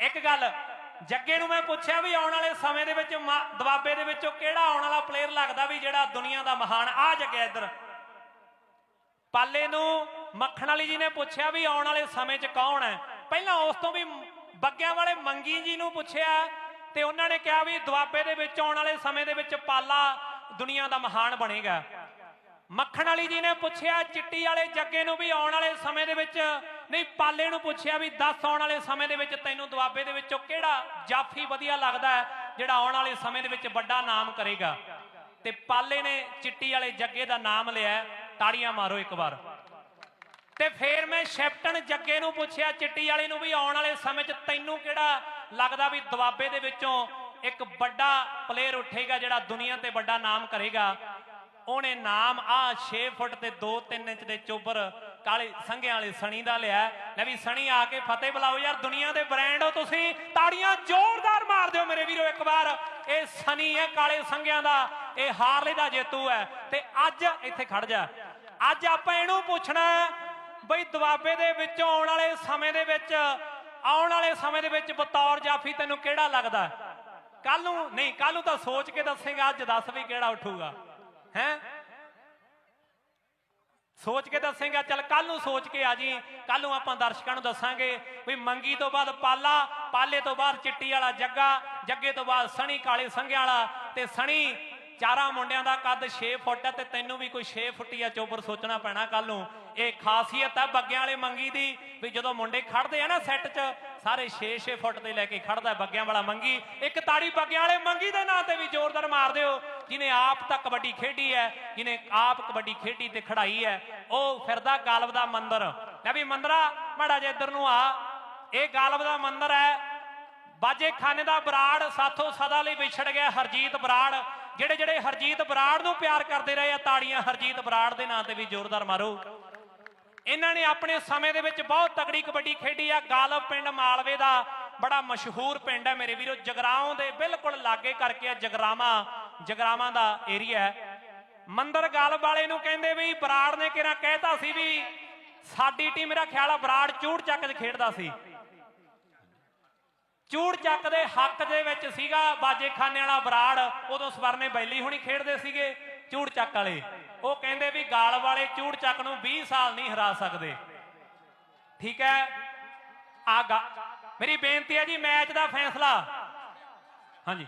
ਇੱਕ ਗੱਲ, ਜੱਗੇ ਨੂੰ ਮੈਂ ਪੁੱਛਿਆ ਵੀ ਆਉਣ ਵਾਲੇ ਸਮੇਂ ਦੇ ਵਿੱਚ ਮਾ- ਦੁਆਬੇ ਦੇ ਵਿੱਚੋਂ ਕਿਹੜਾ ਆਉਣ ਵਾਲਾ ਪਲੇਅਰ ਲੱਗਦਾ ਵੀ ਜਿਹੜਾ ਦੁਨੀਆ ਦਾ ਮਹਾਨ? ਆ ਜੱਗਿਆ ਇੱਧਰ। ਪਾਲੇ ਨੂੰ ਮੱਖਣ ਵਾਲੀ ਜੀ ਨੇ ਪੁੱਛਿਆ ਵੀ ਆਉਣ ਵਾਲੇ ਸਮੇਂ 'ਚ ਕੌਣ ਹੈ? ਪਹਿਲਾਂ ਉਸ ਤੋਂ ਵੀ ਬੱਗਿਆਂ ਵਾਲੇ ਮੰਗੀ ਜੀ ਨੂੰ ਪੁੱਛਿਆ ਤੇ ਉਹਨਾਂ ਨੇ ਕਿਹਾ ਵੀ ਦੁਆਬੇ ਦੇ ਵਿੱਚ ਆਉਣ ਵਾਲੇ ਸਮੇਂ ਦੇ ਵਿੱਚ ਪਾਲਾ ਦੁਨੀਆ ਦਾ ਮਹਾਨ ਬਣੇਗਾ। ਮੱਖਣ ਵਾਲੀ ਜੀ ਨੇ ਪੁੱਛਿਆ, ਚਿੱਟੀ ਵਾਲੇ ਜੱਗੇ ਨੂੰ ਵੀ ਆਉਣ ਵਾਲੇ ਸਮੇਂ ਦੇ ਵਿੱਚ, ਨਹੀਂ, ਪਾਲੇ ਨੂੰ ਪੁੱਛਿਆ ਵੀ 10 ਆਉਣ ਵਾਲੇ ਸਮੇਂ ਦੇ ਵਿੱਚ ਤੈਨੂੰ ਦੁਆਬੇ ਦੇ ਵਿੱਚੋਂ ਕਿਹੜਾ ਜਾਫੀ ਵਧੀਆ ਲੱਗਦਾ ਹੈ, ਜਿਹੜਾ ਆਉਣ ਵਾਲੇ ਸਮੇਂ ਦੇ ਵਿੱਚ ਵੱਡਾ ਨਾਮ ਕਰੇਗਾ? ਤੇ ਪਾਲੇ ਨੇ ਚਿੱਟੀ ਵਾਲੇ ਜੱਗੇ ਦਾ ਨਾਮ ਲਿਆ ਤਾੜੀਆਂ ਮਾਰੋ ਇੱਕ ਵਾਰ। ਤੇ ਫੇਰ ਮੈਂ ਸ਼ੈਪਟਨ ਜੱਗੇ ਨੂੰ ਪੁੱਛਿਆ, ਚਿੱਟੀ ਵਾਲੇ ਨੂੰ ਵੀ ਆਉਣ ਵਾਲੇ ਸਮੇਂ 'ਚ ਤੈਨੂੰ ਕਿਹੜਾ ਲੱਗਦਾ ਵੀ ਦੁਆਬੇ ਦੇ ਵਿੱਚੋਂ ਇੱਕ ਵੱਡਾ ਪਲੇਅਰ ਉੱਠੇਗਾ, ਜਿਹੜਾ ਦੁਨੀਆ ਤੇ ਵੱਡਾ ਨਾਮ ਕਰੇਗਾ? ਉਹਨੇ ਨਾਮ ਆ 6 ਫੁੱਟ ਤੇ 2-3 ਇੰਚ ਦੇ ਚੋਬਰ ਕਾਲੇ ਸੰਘਿਆਂ ਵਾਲੇ ਸਣੀ ਦਾ ਲਿਆ। ਲੈ ਵੀ ਸਣੀ ਆ ਕੇ ਫਤਿਹ ਬੁਲਾਓ ਯਾਰ, ਦੁਨੀਆ ਦੇ ਬ੍ਰਾਂਡ ਹੋ ਤੁਸੀਂ। ਤਾੜੀਆਂ ਜ਼ੋਰਦਾਰ ਮਾਰ ਦਿਓ ਮੇਰੇ ਵੀਰੋ ਇੱਕ ਵਾਰ। ਇਹ ਸਣੀ ਹੈ ਕਾਲੇ ਸੰਘਿਆਂ ਦਾ, ਇਹ ਹਾਰਲੇ ਦਾ ਜੇਤੂ ਹੈ। ਤੇ ਅੱਜ ਇੱਥੇ ਖੜ ਜਾ। ਅੱਜ ਆਪਾਂ ਇਹਨੂੰ ਪੁੱਛਣਾ ਬਈ ਦੁਆਬੇ ਦੇ ਵਿੱਚ ਆਉਣ ਵਾਲੇ ਸਮੇਂ ਦੇ ਵਿੱਚ, ਆਉਣ ਵਾਲੇ ਸਮੇਂ ਦੇ ਵਿੱਚ ਬਤੌਰ ਜਾਫੀ ਤੈਨੂੰ ਕਿਹੜਾ ਲੱਗਦਾ? ਕੱਲ ਨੂੰ ਨਹੀਂ ਕੱਲ ਨੂੰ ਤਾਂ ਸੋਚ ਕੇ ਦੱਸੇਗਾ, ਅੱਜ ਦੱਸ ਵੀ ਕਿਹੜਾ ਉੱਠੂਗਾ। ਹੈ? ਸੋਚ ਕੇ ਦੱਸੇਗਾ, ਚੱਲ ਕੱਲ ਨੂੰ ਸੋਚ ਕੇ ਆ ਜੀ। ਕੱਲ ਨੂੰ ਆਪਾਂ ਦਰਸ਼ਕਾਂ ਨੂੰ ਦੱਸਾਂਗੇ ਵੀ ਮੰਗੀ ਤੋਂ ਬਾਅਦ ਪਾਲਾ, ਪਾਲੇ ਤੋਂ ਬਾਅਦ ਚਿੱਟੀ ਵਾਲਾ ਜੱਗਾ, ਜੱਗੇ ਤੋਂ ਬਾਅਦ ਸਣੀ ਕਾਲੇ ਸੰਘਿਆਂ ਵਾਲਾ ਤੇ ਸਣੀ ਚਾਰਾਂ ਮੁੰਡਿਆਂ ਦਾ ਕੱਦ 6 ਫੁੱਟ ਹੈ ਤੇ ਤੈਨੂੰ ਵੀ ਕੋਈ 6 ਫੁੱਟੀਆ ਚੋਬਰ ਸੋਚਣਾ ਪੈਣਾ ਕੱਲ ਨੂੰ। ਇਹ ਖਾਸੀਅਤ ਹੈ ਬੱਗਿਆਂ ਵਾਲੇ ਮੰਗੀ ਦੀ ਵੀ ਜਦੋਂ ਮੁੰਡੇ ਖੜਦੇ ਆ ਨਾ ਸੈੱਟ 'ਚ, ਸਾਰੇ 6-6 ਫੁੱਟ ਦੇ ਲੈ ਕੇ ਖੜਦਾ ਬੱਗਿਆਂ ਵਾਲਾ ਮੰਗੀ। ਇੱਕ ਤਾੜੀ ਬੱਗਿਆਂ ਵਾਲੇ ਮੰਗੀ ਦੇ ਨਾਂ ਤੇ ਵੀ ਜ਼ੋਰਦਾਰ ਮਾਰ ਦਿਓ। ਜਿਨੇ ਆਪ ਤਾਂ ਕਬੱਡੀ ਖੇਡੀ ਹੈ, ਜਿਨੇ ਆਪ ਕਬੱਡੀ ਖੇਡੀ ਤੇ ਖੜਾਈ ਹੈ, ਉਹ ਫਿਰਦਾ ਗਾਲਬ ਦਾ ਮੰਦਰ। ਲੈ ਵੀ ਮੰਦਰਾ, ਮਾੜਾ ਜਿਹਾ ਇੱਧਰ ਨੂੰ ਆ। ਇਹ ਗਾਲਬ ਦਾ ਮੰਦਰ ਹੈ। ਬਾਜੇ ਖਾਨੇ ਦਾ ਬਰਾੜ ਸਾਥੋਂ ਸਦਾ ਲਈ ਵਿਛੜ ਗਿਆ ਹਰਜੀਤ ਬਰਾੜ। ਜਿਹੜੇ ਜਿਹੜੇ ਹਰਜੀਤ ਬਰਾੜ ਨੂੰ ਪਿਆਰ ਕਰਦੇ ਰਹੇ ਆ, ਤਾੜੀਆਂ ਹਰਜੀਤ ਬਰਾੜ ਦੇ ਨਾਂ ਤੇ ਵੀ ਜ਼ੋਰਦਾਰ ਮਾਰੋ। ਇਹਨਾਂ ਨੇ ਆਪਣੇ ਸਮੇਂ ਦੇ ਵਿੱਚ ਬਹੁਤ ਤਕੜੀ ਕਬੱਡੀ ਖੇਡੀ ਆ। ਗਾਲਬ ਪਿੰਡ ਮਾਲਵੇ ਦਾ ਬੜਾ ਮਸ਼ਹੂਰ ਪਿੰਡ ਹੈ ਮੇਰੇ ਵੀਰੋ। ਜਗਰਾਉਂ ਦੇ ਬਿਲਕੁਲ ਲਾਗੇ ਕਰਕੇ ਆ ਜਗਰਾਮਾ ਜਗਰਾਵਾਂ ਦਾ ਏਰੀਆ ਹੈ। ਮੰਦਰ ਗਾਲਬ ਵਾਲੇ ਨੂੰ ਕਹਿੰਦੇ ਵੀ ਬਰਾੜ ਨੇ ਕਿਹੜਾ ਕਹਿਤਾ ਸੀ ਵੀ ਸਾਡੀ ਟੀਮ ਮੇਰਾ ਖਿਆਲ ਆ ਬਰਾੜ ਚੂੜ ਚੱਕ 'ਚ ਖੇਡਦਾ ਸੀ। ਚੂੜ ਚੱਕ ਦੇ ਹੱਕ ਦੇ ਵਿੱਚ ਸੀਗਾ ਬਾਜੇ ਖਾਨੇ ਵਾਲਾ ਬਰਾੜ, ਉਦੋਂ ਸਵਰਨੇ ਬੈਲੀ ਹੁਣੀ ਖੇਡਦੇ ਸੀਗੇ ਚੂੜ ਚੱਕ ਵਾਲੇ। ਉਹ ਕਹਿੰਦੇ ਵੀ ਗਾਲ ਵਾਲੇ ਚੂੜ ਚੱਕ ਨੂੰ 20 ਸਾਲ ਨਹੀਂ ਹਰਾ ਸਕਦੇ। ਠੀਕ ਹੈ? ਆ ਗਾ- ਮੇਰੀ ਬੇਨਤੀ ਹੈ ਜੀ, ਮੈਚ ਦਾ ਫੈਸਲਾ। ਹਾਂਜੀ।